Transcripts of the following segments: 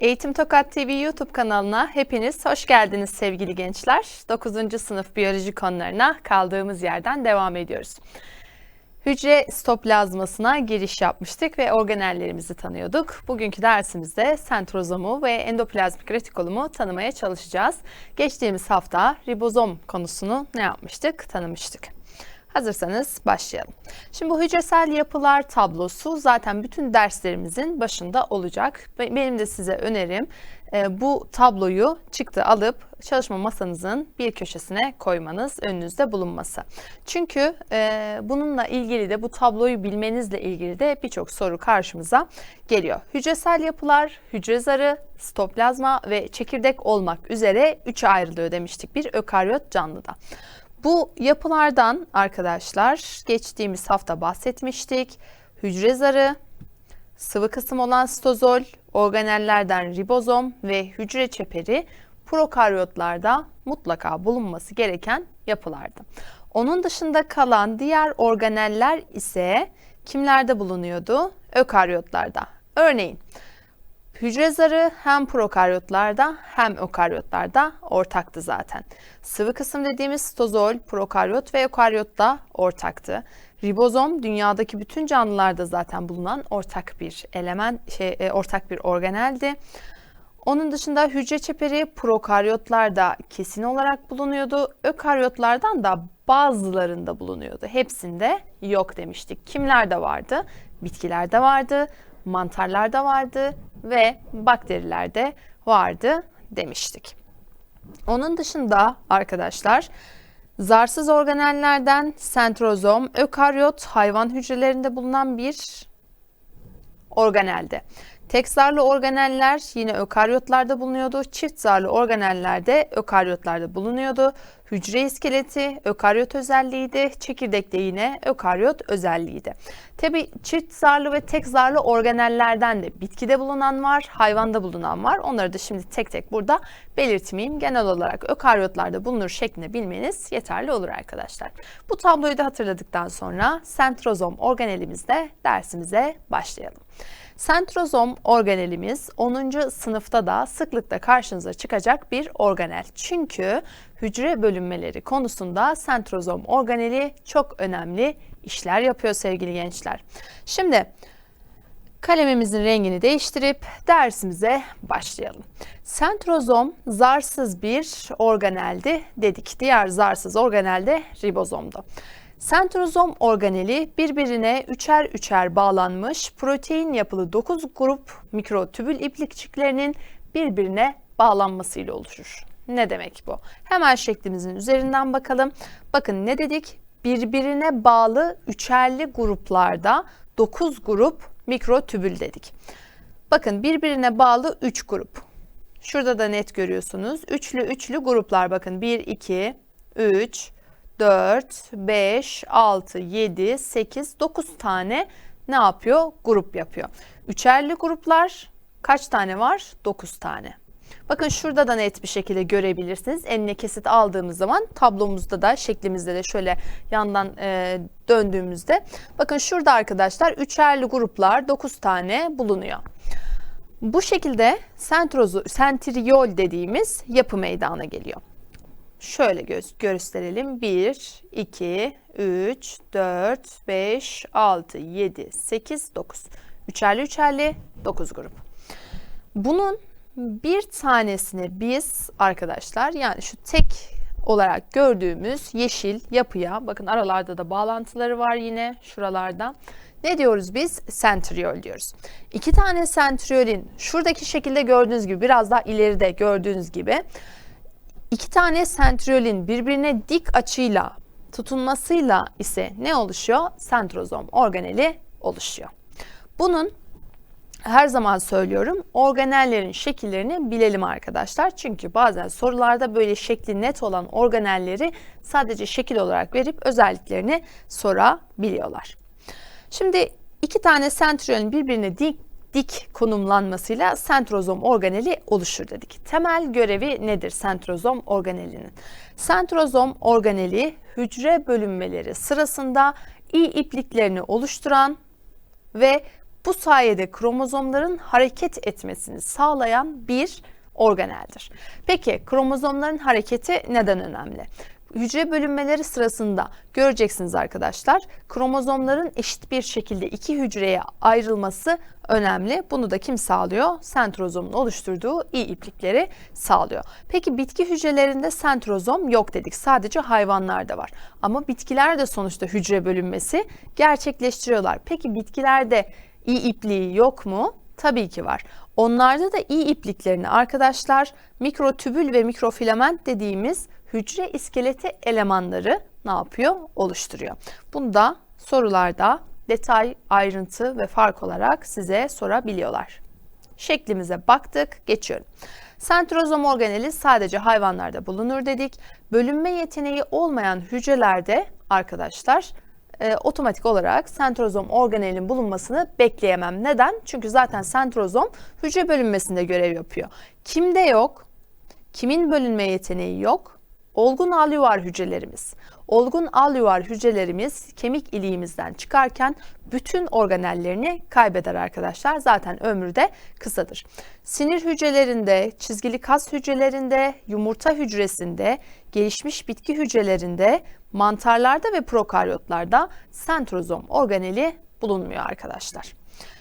Eğitim Tokat TV YouTube kanalına hepiniz hoş geldiniz sevgili gençler. 9. sınıf biyoloji konularına kaldığımız yerden devam ediyoruz. Hücre stoplazmasına giriş yapmıştık ve organellerimizi tanıyorduk. Bugünkü dersimizde sentrozomu ve endoplazmik retikulumu tanımaya çalışacağız. Geçtiğimiz hafta ribozom konusunu ne yapmıştık? Tanımıştık. Hazırsanız başlayalım. Şimdi bu hücresel yapılar tablosu zaten bütün derslerimizin başında olacak. Benim de size önerim e, bu tabloyu çıktı alıp çalışma masanızın bir köşesine koymanız, önünüzde bulunması. Çünkü e, bununla ilgili de bu tabloyu bilmenizle ilgili de birçok soru karşımıza geliyor. Hücresel yapılar, hücre zarı, stoplazma ve çekirdek olmak üzere üçe ayrılıyor demiştik bir ökaryot canlıda. Bu yapılardan arkadaşlar geçtiğimiz hafta bahsetmiştik. Hücre zarı, sıvı kısım olan stozol, organellerden ribozom ve hücre çeperi prokaryotlarda mutlaka bulunması gereken yapılardı. Onun dışında kalan diğer organeller ise kimlerde bulunuyordu? Ökaryotlarda. Örneğin Hücre zarı hem prokaryotlarda hem ökaryotlarda ortaktı zaten. Sıvı kısım dediğimiz stozol, prokaryot ve ökaryotta ortaktı. Ribozom dünyadaki bütün canlılarda zaten bulunan ortak bir element, şey, e, ortak bir organeldi. Onun dışında hücre çeperi prokaryotlarda kesin olarak bulunuyordu. Ökaryotlardan da bazılarında bulunuyordu. Hepsinde yok demiştik. Kimlerde vardı? Bitkilerde vardı, mantarlarda vardı ve bakterilerde vardı demiştik. Onun dışında arkadaşlar zarsız organellerden sentrozom, ökaryot hayvan hücrelerinde bulunan bir organeldi. Tek zarlı organeller yine ökaryotlarda bulunuyordu. Çift zarlı organeller de ökaryotlarda bulunuyordu. Hücre iskeleti ökaryot özelliğiydi. Çekirdek de yine ökaryot özelliğiydi. Tabi çift zarlı ve tek zarlı organellerden de bitkide bulunan var, hayvanda bulunan var. Onları da şimdi tek tek burada belirtmeyeyim. Genel olarak ökaryotlarda bulunur şeklinde bilmeniz yeterli olur arkadaşlar. Bu tabloyu da hatırladıktan sonra sentrozom organelimizde dersimize başlayalım. Sentrozom organelimiz 10. sınıfta da sıklıkla karşınıza çıkacak bir organel. Çünkü hücre bölünmeleri konusunda sentrozom organeli çok önemli işler yapıyor sevgili gençler. Şimdi kalemimizin rengini değiştirip dersimize başlayalım. Sentrozom zarsız bir organeldi dedik. Diğer zarsız organel de ribozomdu. Sentrozom organeli birbirine üçer üçer bağlanmış protein yapılı 9 grup mikrotübül iplikçiklerinin birbirine bağlanmasıyla oluşur. Ne demek bu? Hemen şeklimizin üzerinden bakalım. Bakın ne dedik? Birbirine bağlı üçerli gruplarda 9 grup mikrotübül dedik. Bakın birbirine bağlı 3 grup. Şurada da net görüyorsunuz. Üçlü üçlü gruplar bakın 1, 2, 3, 4, 5, 6, 7, 8, 9 tane ne yapıyor? Grup yapıyor. Üçerli gruplar kaç tane var? 9 tane. Bakın şurada da net bir şekilde görebilirsiniz. Enine kesit aldığımız zaman tablomuzda da şeklimizde de şöyle yandan e, döndüğümüzde bakın şurada arkadaşlar üçerli gruplar 9 tane bulunuyor. Bu şekilde sentrozu, sentriyol dediğimiz yapı meydana geliyor. Şöyle gö gösterelim. 1, 2, 3, 4, 5, 6, 7, 8, 9. Üçerli üçerli 9 grup. Bunun bir tanesini biz arkadaşlar yani şu tek olarak gördüğümüz yeşil yapıya bakın aralarda da bağlantıları var yine şuralarda. Ne diyoruz biz? Sentriol diyoruz. İki tane sentriolin şuradaki şekilde gördüğünüz gibi biraz daha ileride gördüğünüz gibi iki tane sentriolin birbirine dik açıyla tutunmasıyla ise ne oluşuyor? Sentrozom organeli oluşuyor. Bunun her zaman söylüyorum organellerin şekillerini bilelim arkadaşlar. Çünkü bazen sorularda böyle şekli net olan organelleri sadece şekil olarak verip özelliklerini sorabiliyorlar. Şimdi iki tane sentriolin birbirine dik dik konumlanmasıyla sentrozom organeli oluşur dedik. Temel görevi nedir sentrozom organelinin? Sentrozom organeli hücre bölünmeleri sırasında i ipliklerini oluşturan ve Bu sayede kromozomların hareket etmesini sağlayan bir organeldir. Peki kromozomların hareketi neden önemli? Hücre bölünmeleri sırasında göreceksiniz arkadaşlar. Kromozomların eşit bir şekilde iki hücreye ayrılması önemli. Bunu da kim sağlıyor? Sentrozomun oluşturduğu iyi iplikleri sağlıyor. Peki bitki hücrelerinde sentrozom yok dedik. Sadece hayvanlarda var. Ama bitkiler de sonuçta hücre bölünmesi gerçekleştiriyorlar. Peki bitkilerde iyi ipliği yok mu? Tabii ki var. Onlarda da iyi ipliklerini arkadaşlar mikrotübül ve mikrofilament dediğimiz hücre iskeleti elemanları ne yapıyor? Oluşturuyor. Bunu da sorularda detay, ayrıntı ve fark olarak size sorabiliyorlar. Şeklimize baktık, geçiyorum. Sentrozom organeli sadece hayvanlarda bulunur dedik. Bölünme yeteneği olmayan hücrelerde arkadaşlar e, otomatik olarak sentrozom organelinin bulunmasını bekleyemem. Neden? Çünkü zaten sentrozom hücre bölünmesinde görev yapıyor. Kimde yok? Kimin bölünme yeteneği yok? Olgun alüvar hücrelerimiz. Olgun alüvar hücrelerimiz kemik iliğimizden çıkarken bütün organellerini kaybeder arkadaşlar. Zaten ömrü de kısadır. Sinir hücrelerinde, çizgili kas hücrelerinde, yumurta hücresinde, gelişmiş bitki hücrelerinde, mantarlarda ve prokaryotlarda sentrozom organeli bulunmuyor arkadaşlar.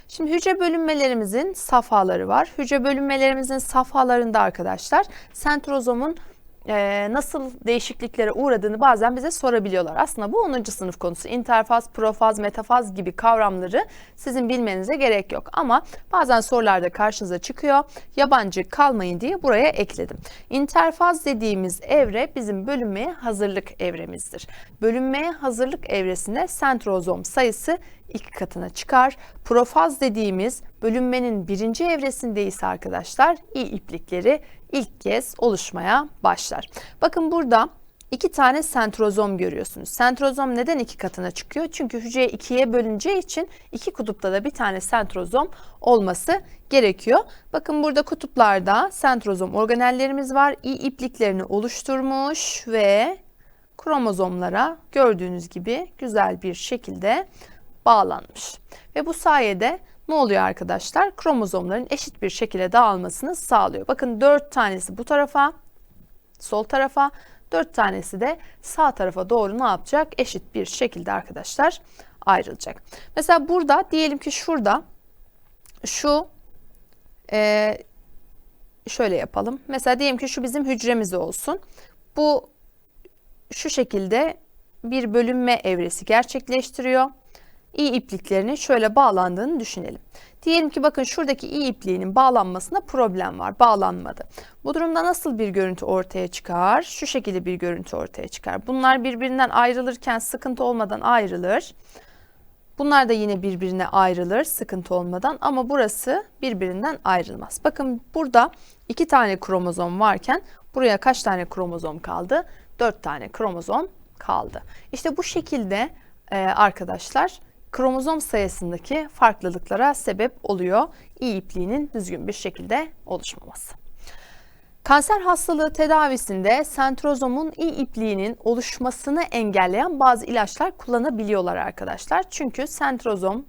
Şimdi hücre bölünmelerimizin safhaları var. Hücre bölünmelerimizin safhalarında arkadaşlar sentrozomun e, nasıl değişikliklere uğradığını bazen bize sorabiliyorlar. Aslında bu 10. sınıf konusu. İnterfaz, profaz, metafaz gibi kavramları sizin bilmenize gerek yok. Ama bazen sorularda karşınıza çıkıyor. Yabancı kalmayın diye buraya ekledim. İnterfaz dediğimiz evre bizim bölünmeye hazırlık evremizdir. Bölünmeye hazırlık evresinde sentrozom sayısı iki katına çıkar. Profaz dediğimiz bölünmenin birinci evresinde ise arkadaşlar iyi iplikleri ilk kez oluşmaya başlar. Bakın burada iki tane sentrozom görüyorsunuz. Sentrozom neden iki katına çıkıyor? Çünkü hücre ikiye bölüneceği için iki kutupta da bir tane sentrozom olması gerekiyor. Bakın burada kutuplarda sentrozom organellerimiz var. İyi ipliklerini oluşturmuş ve kromozomlara gördüğünüz gibi güzel bir şekilde bağlanmış. Ve bu sayede ne oluyor arkadaşlar? Kromozomların eşit bir şekilde dağılmasını sağlıyor. Bakın 4 tanesi bu tarafa, sol tarafa, 4 tanesi de sağ tarafa doğru ne yapacak? Eşit bir şekilde arkadaşlar ayrılacak. Mesela burada diyelim ki şurada şu e, şöyle yapalım. Mesela diyelim ki şu bizim hücremiz olsun. Bu şu şekilde bir bölünme evresi gerçekleştiriyor i ipliklerinin şöyle bağlandığını düşünelim. Diyelim ki bakın şuradaki i ipliğinin bağlanmasında problem var. Bağlanmadı. Bu durumda nasıl bir görüntü ortaya çıkar? Şu şekilde bir görüntü ortaya çıkar. Bunlar birbirinden ayrılırken sıkıntı olmadan ayrılır. Bunlar da yine birbirine ayrılır sıkıntı olmadan ama burası birbirinden ayrılmaz. Bakın burada iki tane kromozom varken buraya kaç tane kromozom kaldı? Dört tane kromozom kaldı. İşte bu şekilde arkadaşlar kromozom sayısındaki farklılıklara sebep oluyor iyi ipliğinin düzgün bir şekilde oluşmaması. Kanser hastalığı tedavisinde sentrozomun iyi ipliğinin oluşmasını engelleyen bazı ilaçlar kullanabiliyorlar arkadaşlar. Çünkü sentrozom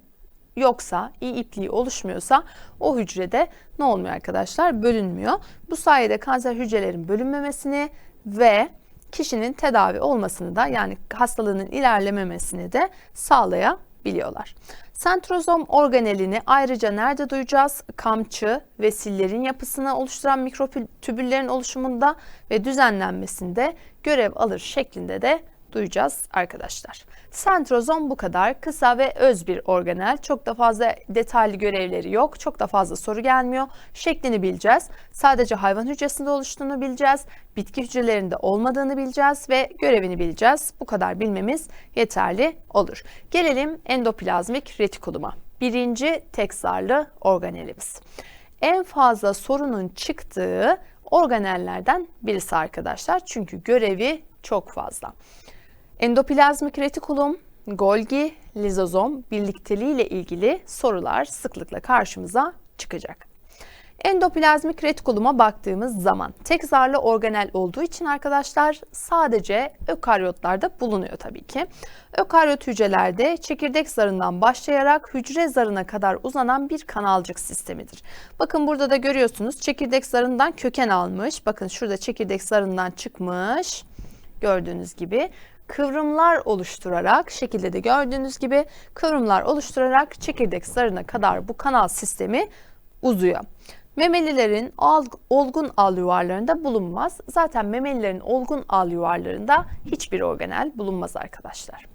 yoksa, iyi ipliği oluşmuyorsa o hücrede ne olmuyor arkadaşlar? Bölünmüyor. Bu sayede kanser hücrelerin bölünmemesini ve kişinin tedavi olmasını da yani hastalığının ilerlememesini de sağlayabiliyor biliyorlar. Sentrozom organelini ayrıca nerede duyacağız? Kamçı ve sillerin yapısını oluşturan mikrotübüllerin oluşumunda ve düzenlenmesinde görev alır şeklinde de duyacağız arkadaşlar. Sentrozom bu kadar kısa ve öz bir organel. Çok da fazla detaylı görevleri yok. Çok da fazla soru gelmiyor. Şeklini bileceğiz. Sadece hayvan hücresinde oluştuğunu bileceğiz. Bitki hücrelerinde olmadığını bileceğiz ve görevini bileceğiz. Bu kadar bilmemiz yeterli olur. Gelelim endoplazmik retikuluma. Birinci tek zarlı organelimiz. En fazla sorunun çıktığı organellerden birisi arkadaşlar. Çünkü görevi çok fazla. Endoplazmik retikulum, Golgi, lizozom birlikteliği ile ilgili sorular sıklıkla karşımıza çıkacak. Endoplazmik retikuluma baktığımız zaman tek zarlı organel olduğu için arkadaşlar sadece ökaryotlarda bulunuyor tabii ki. Ökaryot hücrelerde çekirdek zarından başlayarak hücre zarına kadar uzanan bir kanalcık sistemidir. Bakın burada da görüyorsunuz çekirdek zarından köken almış. Bakın şurada çekirdek zarından çıkmış. Gördüğünüz gibi kıvrımlar oluşturarak şekilde de gördüğünüz gibi kıvrımlar oluşturarak çekirdek zarına kadar bu kanal sistemi uzuyor. Memelilerin olgun al yuvarlarında bulunmaz. Zaten memelilerin olgun al yuvarlarında hiçbir organel bulunmaz arkadaşlar.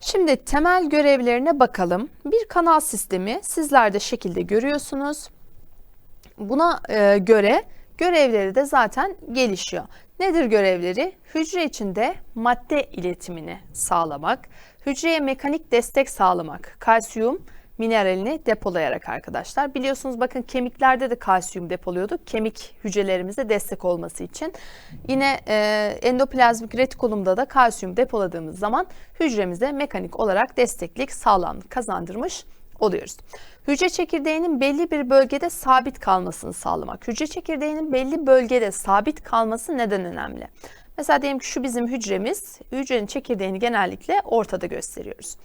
Şimdi temel görevlerine bakalım. Bir kanal sistemi sizler de şekilde görüyorsunuz. Buna e, göre görevleri de zaten gelişiyor. Nedir görevleri? Hücre içinde madde iletimini sağlamak, hücreye mekanik destek sağlamak, kalsiyum, mineralini depolayarak arkadaşlar. Biliyorsunuz bakın kemiklerde de kalsiyum depoluyorduk. Kemik hücrelerimize destek olması için. Yine e, endoplazmik retikulumda da kalsiyum depoladığımız zaman hücremize mekanik olarak desteklik, sağlamlık kazandırmış oluyoruz. Hücre çekirdeğinin belli bir bölgede sabit kalmasını sağlamak. Hücre çekirdeğinin belli bölgede sabit kalması neden önemli? Mesela diyelim ki şu bizim hücremiz. Hücrenin çekirdeğini genellikle ortada gösteriyoruz.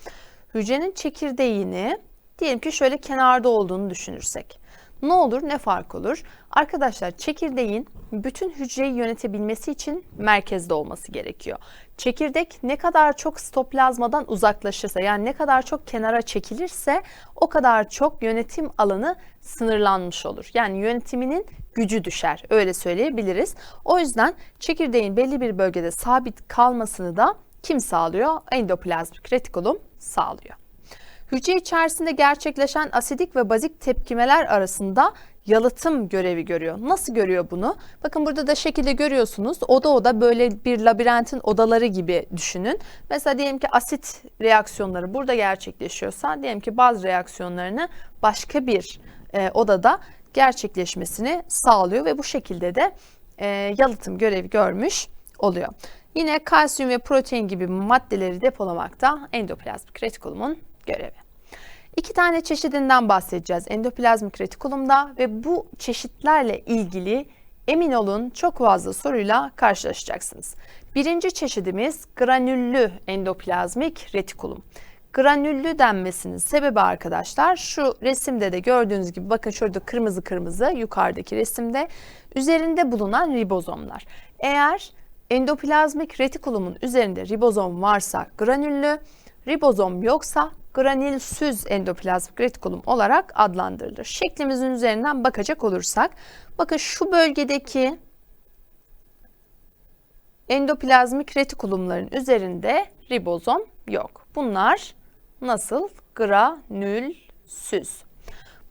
Hücrenin çekirdeğini Diyelim ki şöyle kenarda olduğunu düşünürsek. Ne olur ne fark olur? Arkadaşlar çekirdeğin bütün hücreyi yönetebilmesi için merkezde olması gerekiyor. Çekirdek ne kadar çok stoplazmadan uzaklaşırsa yani ne kadar çok kenara çekilirse o kadar çok yönetim alanı sınırlanmış olur. Yani yönetiminin gücü düşer öyle söyleyebiliriz. O yüzden çekirdeğin belli bir bölgede sabit kalmasını da kim sağlıyor? Endoplazmik retikulum sağlıyor. Hücre içerisinde gerçekleşen asidik ve bazik tepkimeler arasında yalıtım görevi görüyor. Nasıl görüyor bunu? Bakın burada da şekilde görüyorsunuz. Oda oda böyle bir labirentin odaları gibi düşünün. Mesela diyelim ki asit reaksiyonları burada gerçekleşiyorsa diyelim ki baz reaksiyonlarını başka bir e, odada gerçekleşmesini sağlıyor ve bu şekilde de e, yalıtım görevi görmüş oluyor. Yine kalsiyum ve protein gibi maddeleri depolamakta endoplazmik retikulumun görevi. İki tane çeşidinden bahsedeceğiz endoplazmik retikulumda ve bu çeşitlerle ilgili emin olun çok fazla soruyla karşılaşacaksınız. Birinci çeşidimiz granüllü endoplazmik retikulum. Granüllü denmesinin sebebi arkadaşlar şu resimde de gördüğünüz gibi bakın şurada kırmızı kırmızı yukarıdaki resimde üzerinde bulunan ribozomlar. Eğer endoplazmik retikulumun üzerinde ribozom varsa granüllü, ribozom yoksa granülsüz endoplazmik retikulum olarak adlandırılır. Şeklimizin üzerinden bakacak olursak, bakın şu bölgedeki endoplazmik retikulumların üzerinde ribozom yok. Bunlar nasıl? Granülsüz.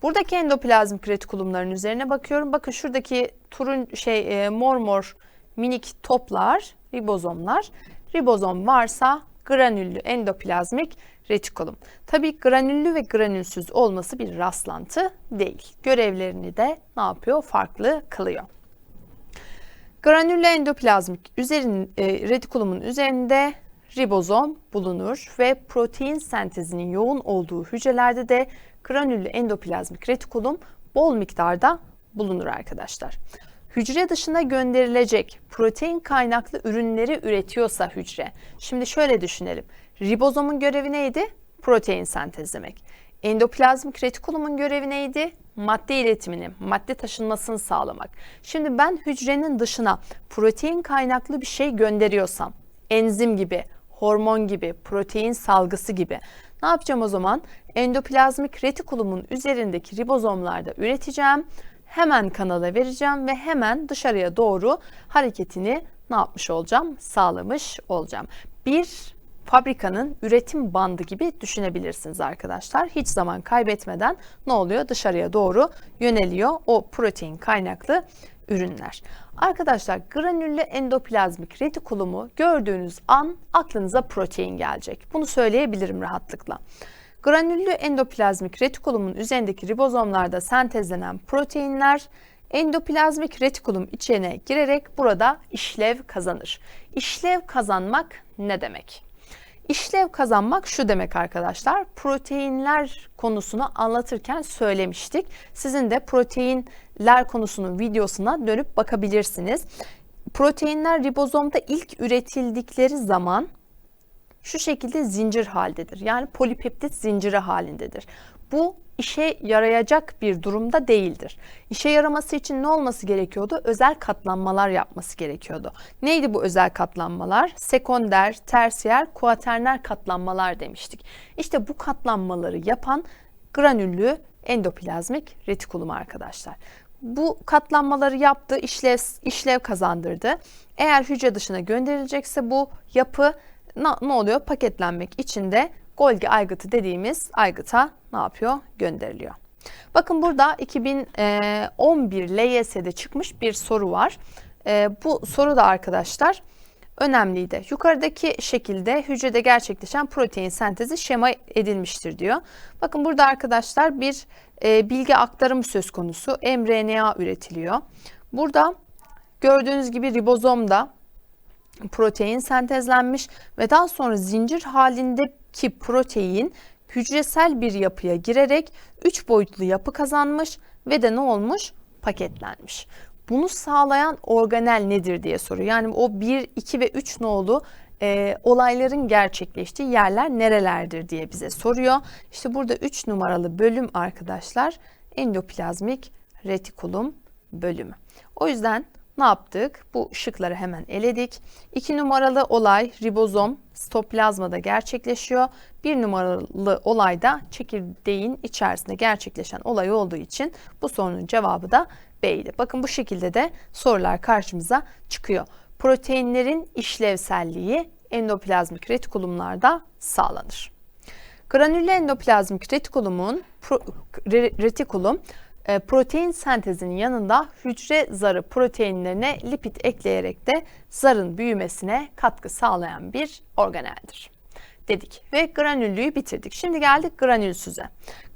Buradaki endoplazmik retikulumların üzerine bakıyorum. Bakın şuradaki turun şey e, mor mor minik toplar, ribozomlar. Ribozom varsa granüllü endoplazmik retikulum. Tabii granüllü ve granülsüz olması bir rastlantı değil. Görevlerini de ne yapıyor? Farklı kılıyor. Granüllü endoplazmik üzerin, e, retikulumun üzerinde ribozom bulunur ve protein sentezinin yoğun olduğu hücrelerde de granüllü endoplazmik retikulum bol miktarda bulunur arkadaşlar hücre dışına gönderilecek protein kaynaklı ürünleri üretiyorsa hücre. Şimdi şöyle düşünelim. Ribozomun görevi neydi? Protein sentezlemek. Endoplazmik retikulumun görevi neydi? Madde iletimini, madde taşınmasını sağlamak. Şimdi ben hücrenin dışına protein kaynaklı bir şey gönderiyorsam, enzim gibi, hormon gibi, protein salgısı gibi ne yapacağım o zaman? Endoplazmik retikulumun üzerindeki ribozomlarda üreteceğim hemen kanala vereceğim ve hemen dışarıya doğru hareketini ne yapmış olacağım? Sağlamış olacağım. Bir fabrikanın üretim bandı gibi düşünebilirsiniz arkadaşlar. Hiç zaman kaybetmeden ne oluyor? Dışarıya doğru yöneliyor o protein kaynaklı ürünler. Arkadaşlar granüllü endoplazmik retikulumu gördüğünüz an aklınıza protein gelecek. Bunu söyleyebilirim rahatlıkla. Granüllü endoplazmik retikulumun üzerindeki ribozomlarda sentezlenen proteinler endoplazmik retikulum içine girerek burada işlev kazanır. İşlev kazanmak ne demek? İşlev kazanmak şu demek arkadaşlar. Proteinler konusunu anlatırken söylemiştik. Sizin de proteinler konusunun videosuna dönüp bakabilirsiniz. Proteinler ribozomda ilk üretildikleri zaman şu şekilde zincir haldedir. Yani polipeptit zinciri halindedir. Bu işe yarayacak bir durumda değildir. İşe yaraması için ne olması gerekiyordu? Özel katlanmalar yapması gerekiyordu. Neydi bu özel katlanmalar? Sekonder, tersiyer, kuaterner katlanmalar demiştik. İşte bu katlanmaları yapan granüllü endoplazmik retikulum arkadaşlar. Bu katlanmaları yaptı, işlev, işlev kazandırdı. Eğer hücre dışına gönderilecekse bu yapı ne, oluyor? Paketlenmek için de Golgi aygıtı dediğimiz aygıta ne yapıyor? Gönderiliyor. Bakın burada 2011 LYS'de çıkmış bir soru var. E, bu soru da arkadaşlar önemliydi. Yukarıdaki şekilde hücrede gerçekleşen protein sentezi şema edilmiştir diyor. Bakın burada arkadaşlar bir e, bilgi aktarımı söz konusu. mRNA üretiliyor. Burada gördüğünüz gibi ribozomda protein sentezlenmiş ve daha sonra zincir halindeki protein hücresel bir yapıya girerek 3 boyutlu yapı kazanmış ve de ne olmuş? Paketlenmiş. Bunu sağlayan organel nedir diye soruyor. Yani o 1, 2 ve 3 nolu e, olayların gerçekleştiği yerler nerelerdir diye bize soruyor. İşte burada 3 numaralı bölüm arkadaşlar endoplazmik retikulum bölümü. O yüzden ne yaptık? Bu şıkları hemen eledik. 2 numaralı olay ribozom stoplazmada gerçekleşiyor. 1 numaralı olay da çekirdeğin içerisinde gerçekleşen olay olduğu için bu sorunun cevabı da B'ydi. Bakın bu şekilde de sorular karşımıza çıkıyor. Proteinlerin işlevselliği endoplazmik retikulumlarda sağlanır. Granüllü endoplazmik retikulumun pro, retikulum e, protein sentezinin yanında hücre zarı proteinlerine lipid ekleyerek de zarın büyümesine katkı sağlayan bir organeldir dedik ve granüllüyü bitirdik. Şimdi geldik granülsüze.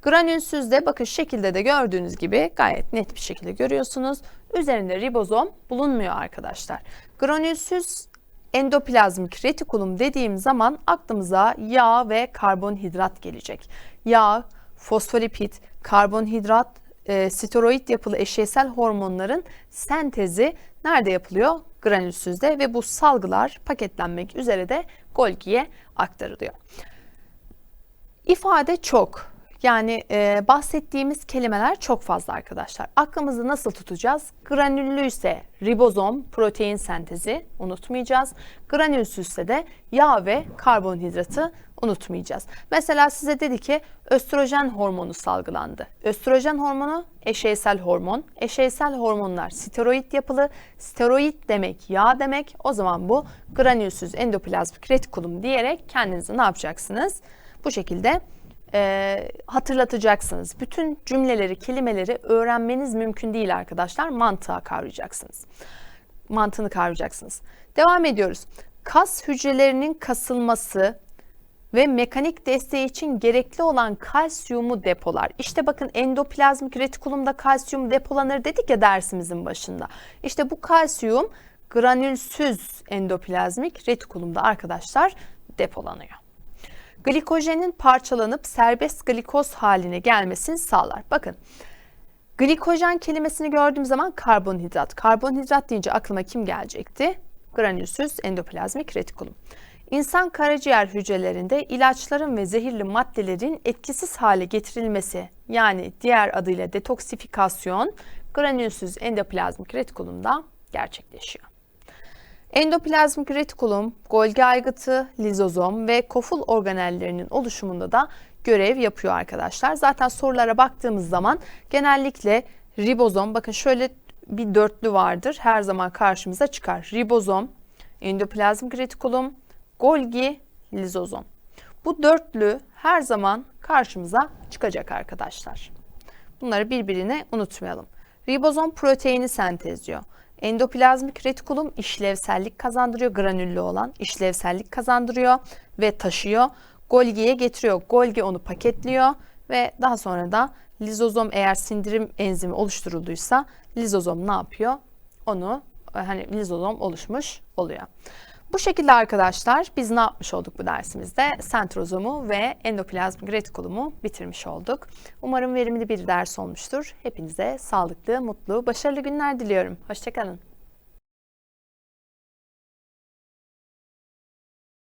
Granülsüzde bakın şekilde de gördüğünüz gibi gayet net bir şekilde görüyorsunuz. Üzerinde ribozom bulunmuyor arkadaşlar. Granülsüz endoplazmik retikulum dediğim zaman aklımıza yağ ve karbonhidrat gelecek. Yağ, fosfolipid, karbonhidrat, e, steroid yapılı eşeysel hormonların sentezi nerede yapılıyor? Granülsüzde ve bu salgılar paketlenmek üzere de Golgi'ye aktarılıyor. İfade çok. Yani e, bahsettiğimiz kelimeler çok fazla arkadaşlar. Aklımızı nasıl tutacağız? Granüllü ise ribozom, protein sentezi unutmayacağız. Granülsüzse de yağ ve karbonhidratı unutmayacağız. Mesela size dedi ki östrojen hormonu salgılandı. Östrojen hormonu eşeysel hormon. Eşeysel hormonlar steroid yapılı. Steroid demek yağ demek. O zaman bu granülsüz endoplazmik retikulum diyerek kendinizi ne yapacaksınız? Bu şekilde e, hatırlatacaksınız. Bütün cümleleri, kelimeleri öğrenmeniz mümkün değil arkadaşlar. Mantığa kavrayacaksınız. Mantığını kavrayacaksınız. Devam ediyoruz. Kas hücrelerinin kasılması ve mekanik desteği için gerekli olan kalsiyumu depolar. İşte bakın endoplazmik retikulumda kalsiyum depolanır dedik ya dersimizin başında. İşte bu kalsiyum granülsüz endoplazmik retikulumda arkadaşlar depolanıyor glikojenin parçalanıp serbest glikoz haline gelmesini sağlar. Bakın glikojen kelimesini gördüğüm zaman karbonhidrat. Karbonhidrat deyince aklıma kim gelecekti? Granülsüz endoplazmik retikulum. İnsan karaciğer hücrelerinde ilaçların ve zehirli maddelerin etkisiz hale getirilmesi yani diğer adıyla detoksifikasyon granülsüz endoplazmik retikulumda gerçekleşiyor. Endoplazmik retikulum, Golgi aygıtı, lizozom ve koful organellerinin oluşumunda da görev yapıyor arkadaşlar. Zaten sorulara baktığımız zaman genellikle ribozom, bakın şöyle bir dörtlü vardır. Her zaman karşımıza çıkar. Ribozom, endoplazmik retikulum, Golgi, lizozom. Bu dörtlü her zaman karşımıza çıkacak arkadaşlar. Bunları birbirine unutmayalım. Ribozom proteini sentezliyor. Endoplazmik retikulum işlevsellik kazandırıyor. Granüllü olan işlevsellik kazandırıyor ve taşıyor. Golgi'ye getiriyor. Golgi onu paketliyor ve daha sonra da lizozom eğer sindirim enzimi oluşturulduysa lizozom ne yapıyor? Onu hani lizozom oluşmuş oluyor. Bu şekilde arkadaşlar biz ne yapmış olduk bu dersimizde? Sentrozomu ve endoplazmik retikulumu bitirmiş olduk. Umarım verimli bir ders olmuştur. Hepinize sağlıklı, mutlu, başarılı günler diliyorum. Hoşçakalın.